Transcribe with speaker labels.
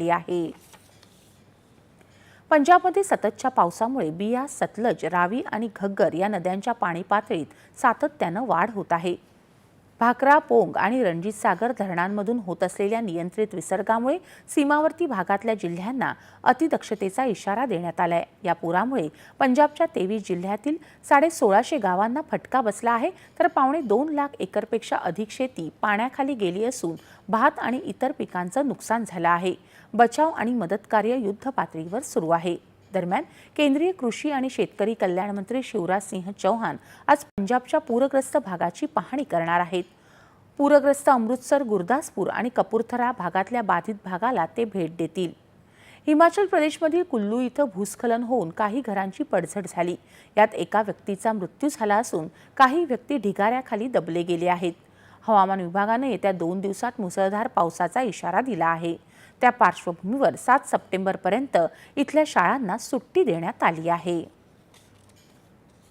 Speaker 1: आहे. पंजाबमध्ये सततच्या पावसामुळे बिया सतलज रावी आणि घग्गर या नद्यांच्या पाणी पातळीत सातत्यानं वाढ होत आहे. भाकरा पोंग आणि रणजित सागर धरणांमधून होत असलेल्या नियंत्रित विसर्गामुळे सीमावर्ती भागातल्या जिल्ह्यांना अतिदक्षतेचा इशारा देण्यात आलाय. या पुरामुळे पंजाबच्या तेवीस जिल्ह्यातील साडे सोळाशे गावांना फटका बसला आहे. तर पावणे दोन लाख एकरपेक्षा अधिक शेती पाण्याखाली गेली असून भात आणि इतर पिकांचं नुकसान झालं आहे. बचाव आणि मदत कार्य सुरू आहे. दरम्यान केंद्रीय कृषी आणि शेतकरी कल्याण मंत्री शिवराज सिंह चौहान आज पंजाबच्या पूरग्रस्त भागाची पाहणी करणार आहेत. पूरग्रस्त अमृतसर गुरदासपूर आणि कपूरथरा भागातल्या बाधित भागाला ते भेट देतील. हिमाचल प्रदेशमधील कुल्लू इथं भूस्खलन होऊन काही घरांची पडझड झाली. यात एका व्यक्तीचा मृत्यू झाला असून काही व्यक्ती ढिगाऱ्याखाली दबले गेले आहेत. हवामान विभागानं येत्या दोन दिवसात मुसळधार पावसाचा इशारा दिला आहे. त्या पार्श्वभूमीवर सात सप्टेंबरपर्यंत इथल्या शाळांना सुट्टी देण्यात आली आहे.